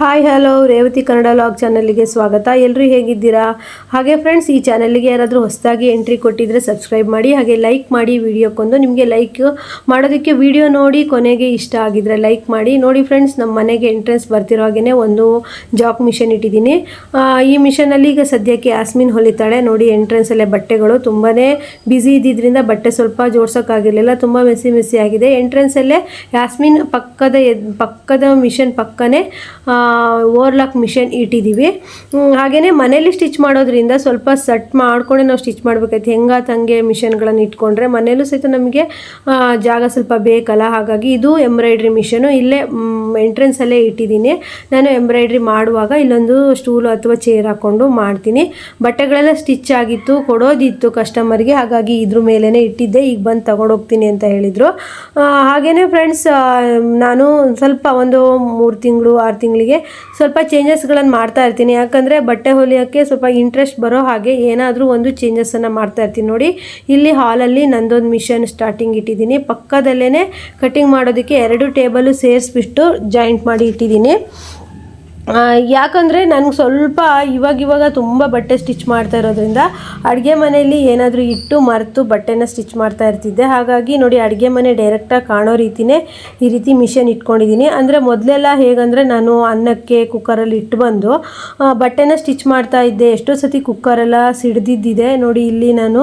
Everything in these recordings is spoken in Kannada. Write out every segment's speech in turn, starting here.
Hi hello Revathi Kannada vlog ಚಾನಲ್ಗೆ ಸ್ವಾಗತ. ಎಲ್ಲರೂ ಹೇಗಿದ್ದೀರಾ? ಹಾಗೆ ಫ್ರೆಂಡ್ಸ್ ಈ ಚಾನಲ್ಗೆ ಯಾರಾದರೂ ಹೊಸದಾಗಿ ಎಂಟ್ರಿ ಕೊಟ್ಟಿದ್ರೆ ಸಬ್ಸ್ಕ್ರೈಬ್ ಮಾಡಿ, ಹಾಗೆ ಲೈಕ್ ಮಾಡಿ ವಿಡಿಯೋಕ್ಕೊಂದು ನಿಮಗೆ ಲೈಕ್ ಮಾಡೋದಕ್ಕೆ ವಿಡಿಯೋ ನೋಡಿ, ಕೊನೆಗೆ ಇಷ್ಟ ಆಗಿದ್ರೆ ಲೈಕ್ ಮಾಡಿ. ನೋಡಿ ಫ್ರೆಂಡ್ಸ್ ನಮ್ಮ ಮನೆಗೆ ಎಂಟ್ರೆನ್ಸ್ ಬರ್ತಿರೋ ಹಾಗೆಯೇ ಒಂದು ಜಾಬ್ ಮಿಷನ್ ಇಟ್ಟಿದ್ದೀನಿ. ಈ ಮಿಷನಲ್ಲಿ ಈಗ ಸದ್ಯಕ್ಕೆ ಆಸ್ಮಿನ್ ಹೊಲಿತಾಳೆ. ನೋಡಿ ಎಂಟ್ರೆನ್ಸಲ್ಲೇ ಬಟ್ಟೆಗಳು ತುಂಬಾ ಬ್ಯುಸಿ ಇದ್ದಿದ್ದರಿಂದ ಬಟ್ಟೆ ಸ್ವಲ್ಪ ಜೋಡ್ಸೋಕ್ಕಾಗಿರಲಿಲ್ಲ, ತುಂಬ ಮೆಸ್ಸಿ ಮೆಸಿ ಆಗಿದೆ. ಎಂಟ್ರೆನ್ಸಲ್ಲೇ ಯಾಸ್ಮಿನ್ ಪಕ್ಕದ ಪಕ್ಕದ ಮಿಷನ್ ಪಕ್ಕನೇ ಓವರ್ಲಾಕ್ ಮಿಷನ್ ಇಟ್ಟಿದ್ದೀವಿ ಹಾಗೆಯೇ ಮನೇಲಿ ಸ್ಟಿಚ್ ಮಾಡೋದ್ರಿಂದ ಸ್ವಲ್ಪ ಸಟ್ ಮಾಡ್ಕೊಂಡೆ ನಾವು ಸ್ಟಿಚ್ ಮಾಡಬೇಕಾಯ್ತು. ಹೆಂಗ ತಂಗೆ ಮಿಷನ್ಗಳನ್ನು ಇಟ್ಕೊಂಡ್ರೆ ಮನೇಲೂ ಸಹಿತ ನಮಗೆ ಜಾಗ ಸ್ವಲ್ಪ ಬೇಕಲ್ಲ. ಹಾಗಾಗಿ ಇದು ಎಂಬ್ರಾಯ್ಡ್ರಿ ಮಿಷನು. ಇಲ್ಲೇ ಎಂಟ್ರೆನ್ಸಲ್ಲೇ ಇಟ್ಟಿದ್ದೀನಿ. ನಾನು ಎಂಬ್ರಾಯ್ಡ್ರಿ ಮಾಡುವಾಗ ಇಲ್ಲೊಂದು ಸ್ಟೂಲು ಅಥವಾ ಚೇರ್ ಹಾಕ್ಕೊಂಡು ಮಾಡ್ತೀನಿ. ಬಟ್ಟೆಗಳೆಲ್ಲ ಸ್ಟಿಚ್ ಆಗಿತ್ತು, ಕೊಡೋದಿತ್ತು ಕಸ್ಟಮರ್ಗೆ. ಹಾಗಾಗಿ ಇದ್ರ ಮೇಲೇ ಇಟ್ಟಿದ್ದೆ. ಈಗ ಬಂದು ತಗೊಂಡೋಗ್ತೀನಿ ಅಂತ ಹೇಳಿದರು. ಹಾಗೆಯೇ ಫ್ರೆಂಡ್ಸ್ ನಾನು ಸ್ವಲ್ಪ ಒಂದು ಮೂರು ತಿಂಗಳು, ಆರು ತಿಂಗಳಿಗೆ ಸ್ವಲ್ಪ ಚೇಂಜಸ್ಗಳನ್ನು ಮಾಡ್ತಾ ಇರ್ತೀನಿ. ಯಾಕಂದರೆ ಬಟ್ಟೆ ಹೊಲಿಯೋಕ್ಕೆ ಸ್ವಲ್ಪ ಇಂಟ್ರೆಸ್ಟ್ ಬರೋ ಹಾಗೆ ಏನಾದರೂ ಒಂದು ಚೇಂಜಸನ್ನು ಮಾಡ್ತಾ ಇರ್ತೀನಿ. ನೋಡಿ, ಇಲ್ಲಿ ಹಾಲಲ್ಲಿ ನಂದೊಂದು ಮಿಷನ್ ಸ್ಟಾರ್ಟಿಂಗ್ ಇಟ್ಟಿದ್ದೀನಿ. ಪಕ್ಕದಲ್ಲೇ ಕಟಿಂಗ್ ಮಾಡೋದಕ್ಕೆ ಎರಡು ಟೇಬಲು ಸೇರಿಸ್ಬಿಟ್ಟು ಜಾಯಿಂಟ್ ಮಾಡಿ ಇಟ್ಟಿದ್ದೀನಿ. ಯಾಕಂದರೆ ನನಗೆ ಸ್ವಲ್ಪ ಇವಾಗ ಇವಾಗ ತುಂಬ ಬಟ್ಟೆ ಸ್ಟಿಚ್ ಮಾಡ್ತಾ ಇರೋದ್ರಿಂದ ಅಡುಗೆ ಮನೆಯಲ್ಲಿ ಏನಾದರೂ ಇಟ್ಟು ಮರೆತು ಬಟ್ಟೆನ ಸ್ಟಿಚ್ ಮಾಡ್ತಾ ಇರ್ತಿದ್ದೆ. ಹಾಗಾಗಿ ನೋಡಿ ಅಡುಗೆ ಮನೆ ಡೈರೆಕ್ಟಾಗಿ ಕಾಣೋ ರೀತಿನೇ ಈ ರೀತಿ ಮಿಷನ್ ಇಟ್ಕೊಂಡಿದ್ದೀನಿ. ಅಂದರೆ ಮೊದಲೆಲ್ಲ ಹೇಗಂದರೆ ನಾನು ಅನ್ನಕ್ಕೆ ಕುಕ್ಕರಲ್ಲಿ ಇಟ್ಟು ಬಂದು ಬಟ್ಟೆನ ಸ್ಟಿಚ್ ಮಾಡ್ತಾ ಇದ್ದೆ. ಎಷ್ಟೋ ಸತಿ ಕುಕ್ಕರೆಲ್ಲ ಸಿಡ್ದಿದ್ದಿದೆ. ನೋಡಿ ಇಲ್ಲಿ ನಾನು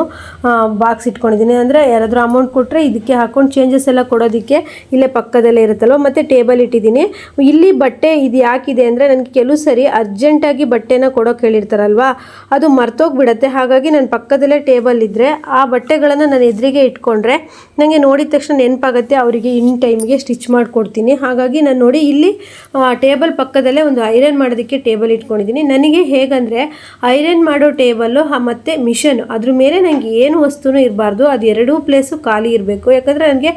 ಬಾಕ್ಸ್ ಇಟ್ಕೊಂಡಿದ್ದೀನಿ. ಅಂದರೆ ಯಾರಾದರೂ ಅಮೌಂಟ್ ಕೊಟ್ಟರೆ ಇದಕ್ಕೆ ಹಾಕೊಂಡು ಚೇಂಜಸ್ ಎಲ್ಲ ಕೊಡೋದಕ್ಕೆ ಇಲ್ಲೇ ಪಕ್ಕದಲ್ಲೇ ಇರುತ್ತಲ್ವ? ಮತ್ತು ಟೇಬಲ್ ಇಟ್ಟಿದ್ದೀನಿ. ಇಲ್ಲಿ ಬಟ್ಟೆ ಇದು ಯಾಕಿದೆ ಅಂದರೆ ನನಗೆ ಕೆಲವು ಸರಿ ಅರ್ಜೆಂಟಾಗಿ ಬಟ್ಟೆನ ಕೊಡೋಕೆ ಹೇಳಿರ್ತಾರಲ್ವಾ? ಅದು ಮರ್ತೋಗ್ಬಿಡತ್ತೆ. ಹಾಗಾಗಿ ನನ್ನ ಪಕ್ಕದಲ್ಲೇ ಟೇಬಲ್ ಇದ್ದರೆ ಆ ಬಟ್ಟೆಗಳನ್ನು ನಾನು ಎದುರಿಗೆ ಇಟ್ಕೊಂಡ್ರೆ ನನಗೆ ನೋಡಿದ ತಕ್ಷಣ ನೆನಪಾಗುತ್ತೆ, ಅವರಿಗೆ ಇನ್ ಟೈಮ್ಗೆ ಸ್ಟಿಚ್ ಮಾಡಿಕೊಡ್ತೀನಿ. ಹಾಗಾಗಿ ನಾನು ನೋಡಿ ಇಲ್ಲಿ ಟೇಬಲ್ ಪಕ್ಕದಲ್ಲೇ ಒಂದು ಐರನ್ ಮಾಡೋದಕ್ಕೆ ಟೇಬಲ್ ಇಟ್ಕೊಂಡಿದ್ದೀನಿ. ನನಗೆ ಹೇಗಂದರೆ ಐರನ್ ಮಾಡೋ ಟೇಬಲ್ಲು ಮತ್ತು ಮಿಷನ್ ಅದ್ರ ಮೇಲೆ ನನಗೆ ಏನು ವಸ್ತುನೂ ಇರಬಾರ್ದು. ಅದು ಎರಡೂ ಪ್ಲೇಸು ಖಾಲಿ ಇರಬೇಕು. ಯಾಕಂದರೆ ನನಗೆ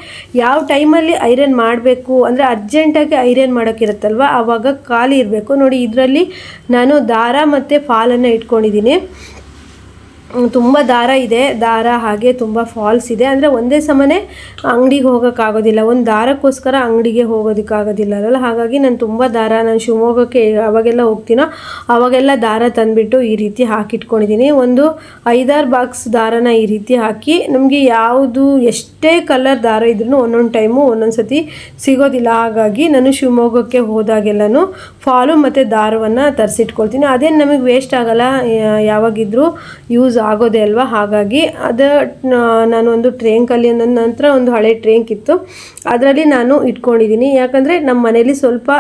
ಯಾವ ಟೈಮಲ್ಲಿ ಐರನ್ ಮಾಡಬೇಕು, ಅಂದರೆ ಅರ್ಜೆಂಟಾಗಿ ಐರನ್ ಮಾಡೋಕ್ಕಿರುತ್ತಲ್ವ ಆವಾಗ ಖಾಲಿ ಇರಬೇಕು. ನೋಡಿ ಇದರಲ್ಲಿ ನಾನು ದಾರ ಮತ್ತು ಫಾಲನ್ನು ಇಟ್ಕೊಂಡಿದ್ದೀನಿ. ತುಂಬ ದಾರ ಇದೆ. ದಾರ ಹಾಗೆ ತುಂಬ ಫಾಲ್ಸ್ ಇದೆ. ಅಂದರೆ ಒಂದೇ ಸಮನೆ ಅಂಗಡಿಗೆ ಹೋಗೋಕ್ಕಾಗೋದಿಲ್ಲ. ಒಂದು ದಾರಕ್ಕೋಸ್ಕರ ಅಂಗಡಿಗೆ ಹೋಗೋದಕ್ಕಾಗೋದಿಲ್ಲ ಅಲ್ಲ ಹಾಗಾಗಿ ನಾನು ತುಂಬ ದಾರ, ನಾನು ಶಿವಮೊಗ್ಗಕ್ಕೆ ಅವಾಗೆಲ್ಲ ಹೋಗ್ತೀನೋ, ಅವಾಗೆಲ್ಲ ದಾರ ತಂದುಬಿಟ್ಟು ಈ ರೀತಿ ಹಾಕಿಟ್ಕೊಂಡಿದ್ದೀನಿ ಒಂದು ಐದಾರು ಬಾಕ್ಸ್ ದಾರನ ಈ ರೀತಿ ಹಾಕಿ ನಮಗೆ ಯಾವುದು ಎಷ್ಟೇ ಕಲರ್ ದಾರ ಇದ್ರೂ ಒಂದೊಂದು ಟೈಮು ಒಂದೊಂದು ಸತಿ ಸಿಗೋದಿಲ್ಲ. ಹಾಗಾಗಿ ನಾನು ಶಿವಮೊಗ್ಗಕ್ಕೆ ಹೋದಾಗೆಲ್ಲನೂ ಫಾಲು ಮತ್ತು ದಾರವನ್ನು ತರಿಸಿಟ್ಕೊಳ್ತೀನಿ. ಅದೇನು ನಮಗೆ ವೇಸ್ಟ್ ಆಗೋಲ್ಲ ಯಾವಾಗಿದ್ರೂ ಯೂಸ್ ಆಗೋದೇ ಅಲ್ವಾ? ಹಾಗಾಗಿ ಅದು ನಾನು ಒಂದು ಟ್ರೇನ್ ಕಲಿ ನಂತರ ಒಂದು ಹಳೆ ಟ್ರೇಂಕ್ ಇತ್ತು ಅದರಲ್ಲಿ ನಾನು ಇಟ್ಕೊಂಡಿದ್ದೀನಿ ಯಾಕಂದರೆ ನಮ್ಮ ಮನೇಲಿ ಸ್ವಲ್ಪ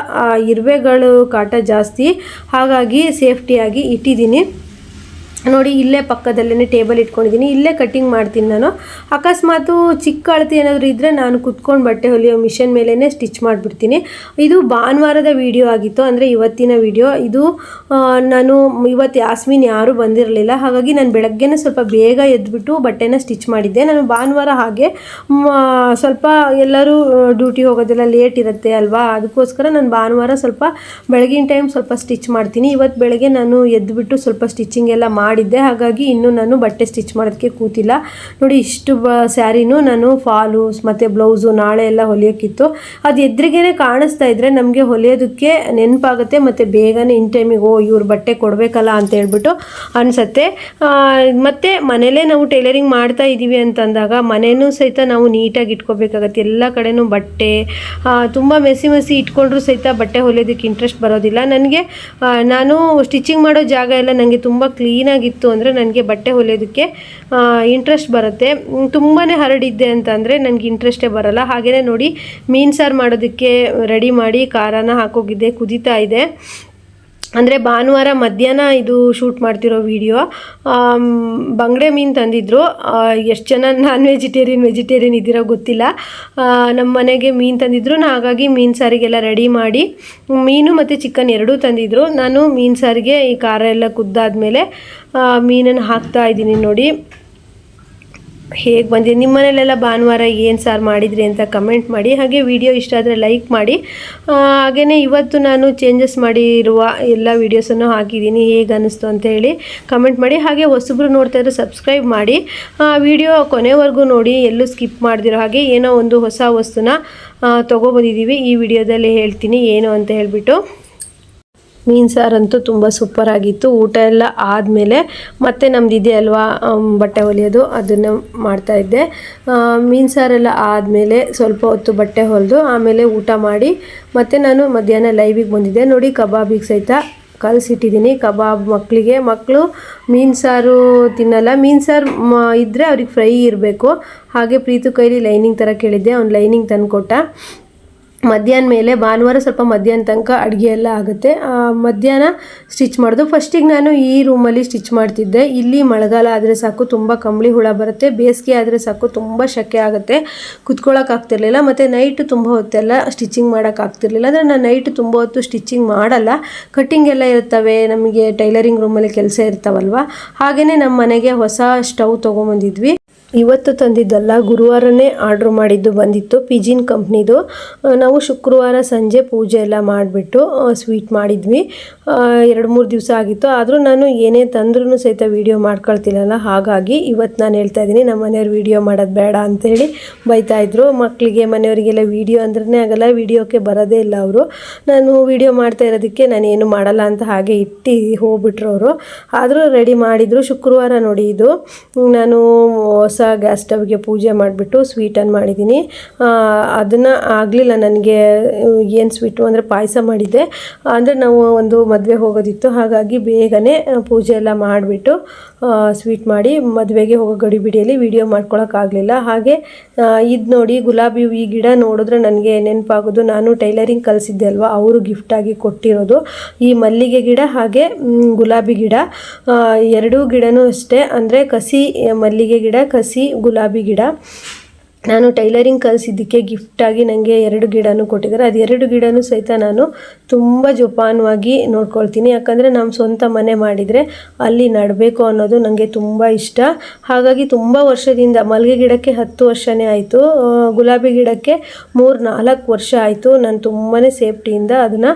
ಇರುವೆಗಳು ಕಾಟ ಜಾಸ್ತಿ. ಹಾಗಾಗಿ ಸೇಫ್ಟಿಯಾಗಿ ಇಟ್ಟಿದ್ದೀನಿ ನೋಡಿ ಇಲ್ಲೇ ಪಕ್ಕದಲ್ಲೇ ಟೇಬಲ್ ಇಟ್ಕೊಂಡಿದ್ದೀನಿ. ಇಲ್ಲೇ ಕಟ್ಟಿಂಗ್ ಮಾಡ್ತೀನಿ ನಾನು. ಅಕಸ್ಮಾತು ಚಿಕ್ಕ ಅಳತೆ ಏನಾದರೂ ಇದ್ದರೆ ನಾನು ಕುತ್ಕೊಂಡು ಬಟ್ಟೆ ಹೊಲಿಯೋ ಮಿಷನ್ ಮೇಲೇ ಸ್ಟಿಚ್ ಮಾಡಿಬಿಡ್ತೀನಿ. ಇದು ಭಾನುವಾರದ ವಿಡಿಯೋ ಆಗಿತ್ತು. ಅಂದರೆ ಇವತ್ತಿನ ವಿಡಿಯೋ ಇದು ನಾನು ಇವತ್ತು ಯಾಸ್ಮಿನ್ ಯಾರೂ ಬಂದಿರಲಿಲ್ಲ. ಹಾಗಾಗಿ ನಾನು ಬೆಳಗ್ಗೆನೇ ಸ್ವಲ್ಪ ಬೇಗ ಎದ್ದುಬಿಟ್ಟು ಬಟ್ಟೆನ ಸ್ಟಿಚ್ ಮಾಡಿದ್ದೆ. ನಾನು ಭಾನುವಾರ ಹಾಗೆ ಸ್ವಲ್ಪ ಎಲ್ಲರೂ ಡ್ಯೂಟಿ ಹೋಗೋದೆಲ್ಲ ಲೇಟ್ ಇರುತ್ತೆ ಅಲ್ವಾ? ಅದಕ್ಕೋಸ್ಕರ ನಾನು ಭಾನುವಾರ ಸ್ವಲ್ಪ ಬೆಳಗಿನ ಟೈಮ್ ಸ್ವಲ್ಪ ಸ್ಟಿಚ್ ಮಾಡ್ತೀನಿ. ಇವತ್ತು ಬೆಳಗ್ಗೆ ನಾನು ಎದ್ದುಬಿಟ್ಟು ಸ್ವಲ್ಪ ಸ್ಟಿಚಿಂಗ್ ಎಲ್ಲ ಮಾಡಿದ್ದೆ. ಹಾಗಾಗಿ ಇನ್ನೂ ನಾನು ಬಟ್ಟೆ ಸ್ಟಿಚ್ ಮಾಡೋದಕ್ಕೆ ಕೂತಿಲ್ಲ. ನೋಡಿ, ಇಷ್ಟು ಬ, ಸ್ಯಾರಿನೂ ನಾನು ಫಾಲು, ಮತ್ತು ಬ್ಲೌಸು ನಾಳೆ ಎಲ್ಲ ಹೊಲಿಯೋಕ್ಕಿತ್ತು ಅದು ಎದುರಿಗೇನೆ ಕಾಣಿಸ್ತಾ ಇದ್ದರೆ ನಮಗೆ ಹೊಲಿಯೋದಕ್ಕೆ ನೆನಪಾಗುತ್ತೆ, ಮತ್ತು ಬೇಗನೆ ಇನ್ ಟೈಮಿಗೆ, ಓ, ಇವ್ರು ಬಟ್ಟೆ ಕೊಡಬೇಕಲ್ಲ ಅಂತ ಹೇಳ್ಬಿಟ್ಟು ಅನಿಸತ್ತೆ. ಮತ್ತು ಮನೇಲೇ ನಾವು ಟೈಲರಿಂಗ್ ಮಾಡ್ತಾ ಇದ್ದೀವಿ ಅಂತಂದಾಗ ಮನೆಯೂ ಸಹಿತ ನಾವು ನೀಟಾಗಿ ಇಟ್ಕೋಬೇಕಾಗತ್ತೆ. ಎಲ್ಲ ಕಡೆನೂ ಬಟ್ಟೆ ತುಂಬ ಮೆಸಿ ಮೆಸಿ ಇಟ್ಕೊಂಡ್ರೂ ಸಹಿತ ಬಟ್ಟೆ ಹೊಲಿಯೋದಕ್ಕೆ ಇಂಟ್ರೆಸ್ಟ್ ಬರೋದಿಲ್ಲ. ನನಗೆ ನಾನು ಸ್ಟಿಚಿಂಗ್ ಮಾಡೋ ಜಾಗ ಎಲ್ಲ ನನಗೆ ತುಂಬ ಕ್ಲೀನಾಗಿತ್ತು ಅಂದರೆ ನನಗೆ ಬಟ್ಟೆ ಹೊಲಿಯೋದಕ್ಕೆ ಇಂಟ್ರೆಸ್ಟ್ ಬರುತ್ತೆ. ತುಂಬಾ ಹರಡಿದ್ದೆ ಅಂತಂದರೆ ನನಗೆ ಇಂಟ್ರೆಸ್ಟೇ ಬರಲ್ಲ. ಹಾಗೆಯೇ ನೋಡಿ ಮೀನು ಸಾರು ಮಾಡೋದಕ್ಕೆ ರೆಡಿ ಮಾಡಿ, ಖಾರನ ಹಾಕೋಗಿದ್ದೆ, ಕುದೀತಾ ಇದೆ. ಅಂದರೆ ಭಾನುವಾರ ಮಧ್ಯಾಹ್ನ ಇದು ಶೂಟ್ ಮಾಡ್ತಿರೋ ವಿಡಿಯೋ ಬಂಗಡೆ ಮೀನು ತಂದಿದ್ರು. ಎಷ್ಟು ಜನ ನಾನ್ ವೆಜಿಟೇರಿಯನ್ ವೆಜಿಟೇರಿಯನ್ ಇದ್ದೀರೋ ಗೊತ್ತಿಲ್ಲ. ನಮ್ಮ ಮನೆಗೆ ಮೀನು ತಂದಿದ್ರು. ನಾ ಹಾಗಾಗಿ ಮೀನು ಸಾರಿಗೆಲ್ಲ ರೆಡಿ ಮಾಡಿ, ಮೀನು ಮತ್ತು ಚಿಕನ್ ಎರಡೂ ತಂದಿದ್ರು. ನಾನು ಮೀನು ಸಾರಿಗೆ ಈ ಖಾರ ಎಲ್ಲ ಕುದ್ದಾದ್ಮೇಲೆ ಮೀನನ್ನು ಹಾಕ್ತಾ ಇದ್ದೀನಿ ನೋಡಿ. ಹೇಗೆ ಬಂದಿದೆ? ನಿಮ್ಮ ಮನೇಲೆಲ್ಲ ಭಾನುವಾರ ಏನು ಸಾರು ಮಾಡಿದ್ರಿ ಅಂತ ಕಮೆಂಟ್ ಮಾಡಿ, ಹಾಗೆ ವಿಡಿಯೋ ಇಷ್ಟ ಆದರೆ ಲೈಕ್ ಮಾಡಿ. ಹಾಗೆಯೇ ಇವತ್ತು ನಾನು ಚೇಂಜಸ್ ಮಾಡಿರುವ ಎಲ್ಲ ವೀಡಿಯೋಸನ್ನು ಹಾಕಿದ್ದೀನಿ, ಹೇಗೆ ಅನ್ನಿಸ್ತು ಅಂತ ಹೇಳಿ ಕಮೆಂಟ್ ಮಾಡಿ. ಹಾಗೆ ಹೊಸಬ್ರು ನೋಡ್ತಾ ಇದ್ರೆ ಸಬ್ಸ್ಕ್ರೈಬ್ ಮಾಡಿ. ವಿಡಿಯೋ ಕೊನೆವರೆಗೂ ನೋಡಿ, ಎಲ್ಲೂ ಸ್ಕಿಪ್ ಮಾಡ್ದಿರೋ ಹಾಗೆ ಏನೋ ಒಂದು ಹೊಸ ವಸ್ತುನ ತೊಗೊಬಂದಿದ್ದೀವಿ ಈ ವಿಡಿಯೋದಲ್ಲಿ ಹೇಳ್ತೀನಿ ಏನು ಅಂತ ಹೇಳಿಬಿಟ್ಟು. ಮೀನು ಸಾರಂತೂ ತುಂಬ ಸೂಪರ್ ಆಗಿತ್ತು. ಊಟ ಎಲ್ಲ ಆದಮೇಲೆ ಮತ್ತೆ ನಮ್ದು ಇದೆ ಅಲ್ವಾ ಬಟ್ಟೆ ಹೊಲಿಯೋದು, ಅದನ್ನು ಮಾಡ್ತಾಯಿದ್ದೆ ಮೀನು ಸಾರೆಲ್ಲ ಆದಮೇಲೆ ಸ್ವಲ್ಪ ಹೊತ್ತು ಬಟ್ಟೆ ಹೊಲಿದು ಆಮೇಲೆ ಊಟ ಮಾಡಿ ಮತ್ತೆ ನಾನು ಮಧ್ಯಾಹ್ನ ಲೈವಿಗೆ ಬಂದಿದ್ದೆ. ನೋಡಿ ಕಬಾಬಿಗೆ ಸಹಿತ ಕಲಸಿಟ್ಟಿದ್ದೀನಿ. ಕಬಾಬ್ ಮಕ್ಕಳಿಗೆ ಮಕ್ಕಳು ಮೀನು ಸಾರು ತಿನ್ನಲ್ಲ. ಮೀನು ಸಾರು ಮ ಇದ್ದರೆ ಅವ್ರಿಗೆ ಫ್ರೈ ಇರಬೇಕು. ಹಾಗೆ ಪ್ರೀತು ಕೈಲಿ ಲೈನಿಂಗ್ ಥರ ಕೇಳಿದ್ದೆ. ಅವ್ನು ಲೈನಿಂಗ್ ತಂದು ಕೊಟ್ಟ ಮಧ್ಯಾಹ್ನ ಮೇಲೆ ಭಾನುವಾರ ಸ್ವಲ್ಪ ಮಧ್ಯಾಹ್ನ ತನಕ ಅಡುಗೆ ಎಲ್ಲ ಆಗುತ್ತೆ. ಮಧ್ಯಾಹ್ನ ಸ್ಟಿಚ್ ಮಾಡೋದು. ಫಸ್ಟಿಗೆ ನಾನು ಈ ರೂಮಲ್ಲಿ ಸ್ಟಿಚ್ ಮಾಡ್ತಿದ್ದೆ. ಇಲ್ಲಿ ಮಳೆಗಾಲ ಆದರೆ ಸಾಕು, ತುಂಬ ಕಂಬಳಿ ಹುಳ ಬರುತ್ತೆ. ಬೇಸಿಗೆ ಆದರೆ ಸಾಕು, ತುಂಬ ಶೆಕೆ ಆಗುತ್ತೆ. ಕುತ್ಕೊಳ್ಳೋಕೆ ಆಗ್ತಿರ್ಲಿಲ್ಲ. ಮತ್ತು ನೈಟ್ ತುಂಬ ಹೊತ್ತೆಲ್ಲ ಸ್ಟಿಚಿಂಗ್ ಮಾಡೋಕೆ ಆಗ್ತಿರ್ಲಿಲ್ಲ. ಅಂದರೆ ನಾನು ನೈಟ್ ತುಂಬ ಹೊತ್ತು ಸ್ಟಿಚಿಂಗ್ ಮಾಡಲ್ಲ. ಕಟ್ಟಿಂಗ್ ಎಲ್ಲ ಇರ್ತವೆ. ನಮಗೆ ಟೈಲರಿಂಗ್ ರೂಮಲ್ಲಿ ಕೆಲಸ ಇರ್ತಾವಲ್ವ? ಹಾಗೆಯೇ ನಮ್ಮ ಮನೆಗೆ ಹೊಸ ಸ್ಟವ್ ತೊಗೊಂಬಂದಿದ್ವಿ. ಇವತ್ತು ತಂದಿದ್ದಲ್ಲ ಗುರುವಾರನೇ ಆರ್ಡ್ರ್ ಮಾಡಿದ್ದು ಬಂದಿತ್ತು. ಪಿಜಿನ್ ಕಂಪ್ನಿದು ನಾವು ಶುಕ್ರವಾರ ಸಂಜೆ ಪೂಜೆ ಎಲ್ಲ ಮಾಡಿಬಿಟ್ಟು ಸ್ವೀಟ್ ಮಾಡಿದ್ವಿ. ಎರಡು ಮೂರು ದಿವಸ ಆಗಿತ್ತು. ಆದರೂ ನಾನು ಏನೇ ತಂದ್ರೂ ಸಹಿತ ವೀಡಿಯೋ ಮಾಡ್ಕೊಳ್ತಿಲ್ಲಲ್ಲ. ಹಾಗಾಗಿ ಇವತ್ತು ನಾನು ಹೇಳ್ತಾ ಇದ್ದೀನಿ, ನಮ್ಮ ಮನೆಯವ್ರು ವೀಡಿಯೋ ಮಾಡೋದು ಬೇಡ ಅಂತೇಳಿ ಬೈತಾಯಿದ್ರು ಮಕ್ಕಳಿಗೆ ಮನೆಯವರಿಗೆಲ್ಲ ವೀಡಿಯೋ ಅಂದ್ರೆ ಆಗಲ್ಲ. ವೀಡಿಯೋಕ್ಕೆ ಬರೋದೇ ಇಲ್ಲ ಅವರು. ನಾನು ವೀಡಿಯೋ ಮಾಡ್ತಾ ಇರೋದಕ್ಕೆ ನಾನು ಏನು ಮಾಡಲ್ಲ ಅಂತ ಹಾಗೆ ಇಟ್ಟು ಹೋಗ್ಬಿಟ್ರು ಅವರು. ಆದರೂ ರೆಡಿ ಮಾಡಿದರು. ಶುಕ್ರವಾರ ನೋಡಿ ಇದು. ನಾನು ಗ್ಯಾಸ್ ಸ್ಟವ್ಗೆ ಪೂಜೆ ಮಾಡಿಬಿಟ್ಟು ಸ್ವೀಟನ್ನು ಮಾಡಿದ್ದೀನಿ ಅದನ್ನು ಆಗಲಿಲ್ಲ ನನಗೆ, ಏನು ಸ್ವೀಟು ಅಂದರೆ ಪಾಯಸ ಮಾಡಿದ್ದೆ. ಅಂದರೆ ನಾವು ಒಂದು ಮದುವೆ ಹೋಗೋದಿತ್ತು, ಹಾಗಾಗಿ ಬೇಗನೆ ಪೂಜೆ ಎಲ್ಲ ಮಾಡಿಬಿಟ್ಟು ಸ್ವೀಟ್ ಮಾಡಿ ಮದುವೆಗೆ ಹೋಗೋ ಗಡಿಬಿಡಿಯಲ್ಲಿ ವೀಡಿಯೋ ಮಾಡ್ಕೊಳಕ್ಕಾಗಲಿಲ್ಲ ಹಾಗೆ ಇದು ನೋಡಿ ಗುಲಾಬಿ ಈ ಗಿಡ ನೋಡಿದ್ರೆ ನನಗೆ ನೆನಪಾಗೋದು, ನಾನು ಟೈಲರಿಂಗ್ ಕಲಿಸಿದ್ದೆ ಅಲ್ವಾ, ಅವರು ಗಿಫ್ಟಾಗಿ ಕೊಟ್ಟಿರೋದು. ಈ ಮಲ್ಲಿಗೆ ಗಿಡ ಹಾಗೆ ಗುಲಾಬಿ ಗಿಡ ಎರಡೂ ಗಿಡನೂ ಅಷ್ಟೇ. ಅಂದರೆ ಕಸಿ ಮಲ್ಲಿಗೆ ಗಿಡ, ಕಸಿ ಗುಲಾಬಿ ಗಿಡ. ನಾನು ಟೈಲರಿಂಗ್ ಕಲಿಸಿದ್ದಕ್ಕೆ ಗಿಫ್ಟಾಗಿ ನನಗೆ ಎರಡು ಗಿಡನೂ ಕೊಟ್ಟಿದ್ದಾರೆ. ಅದು ಎರಡು ಗಿಡನೂ ಸಹಿತ ನಾನು ತುಂಬ ಜೋಪಾನವಾಗಿ ನೋಡ್ಕೊಳ್ತೀನಿ. ಯಾಕಂದರೆ ನಮ್ಮ ಸ್ವಂತ ಮನೆ ಮಾಡಿದರೆ ಅಲ್ಲಿ ನಡಬೇಕು ಅನ್ನೋದು ನನಗೆ ತುಂಬ ಇಷ್ಟ. ಹಾಗಾಗಿ ತುಂಬ ವರ್ಷದಿಂದ ಮಲ್ಲಿಗೆ ಗಿಡಕ್ಕೆ ಹತ್ತು ವರ್ಷನೇ ಆಯಿತು. ಗುಲಾಬಿ ಗಿಡಕ್ಕೆ ಮೂರು ನಾಲ್ಕು ವರ್ಷ ಆಯಿತು ನಾನು ತುಂಬಾ ಸೇಫ್ಟಿಯಿಂದ ಅದನ್ನು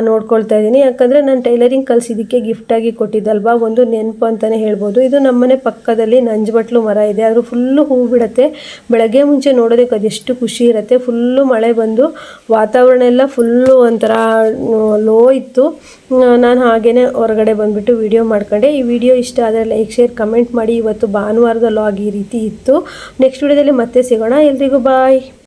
ನೋಡ್ಕೊಳ್ತಾ ಇದ್ದೀನಿ. ಯಾಕಂದರೆ ನಾನು ಟೈಲರಿಂಗ್ ಕಲಿಸಿದ್ದಕ್ಕೆ ಗಿಫ್ಟಾಗಿ ಕೊಟ್ಟಿದ್ದಲ್ವಾ? ಒಂದು ನೆನಪು ಅಂತಲೇ ಹೇಳ್ಬೋದು. ಇದು ನಮ್ಮನೆ ಪಕ್ಕದಲ್ಲಿ ನಂಜಬಟ್ಲು ಮರ ಇದೆ. ಅದು ಫುಲ್ಲು ಹೂ ಬಿಡುತ್ತೆ. ಬೆಳಗ್ಗೆ ಮುಂಚೆ ನೋಡೋದಕ್ಕೆ ಅದೆಷ್ಟು ಖುಷಿ ಇರುತ್ತೆ. ಫುಲ್ಲು ಮಳೆ ಬಂದು ವಾತಾವರಣ ಎಲ್ಲ ಫುಲ್ಲು ಒಂಥರ ಲೋ ಇತ್ತು. ನಾನು ಹಾಗೇ ಹೊರಗಡೆ ಬಂದುಬಿಟ್ಟು ವಿಡಿಯೋ ಮಾಡ್ಕೊಂಡೆ. ಈ ವಿಡಿಯೋ ಇಷ್ಟ ಆದರೆ ಲೈಕ್ ಶೇರ್ ಕಮೆಂಟ್ ಮಾಡಿ. ಇವತ್ತು ಭಾನುವಾರದ ಲಾಗ್ ಈ ರೀತಿ ಇತ್ತು. ನೆಕ್ಸ್ಟ್ ವಿಡಿಯೋದಲ್ಲಿ ಮತ್ತೆ ಸಿಗೋಣ. ಎಲ್ರಿಗೂ ಬಾಯ್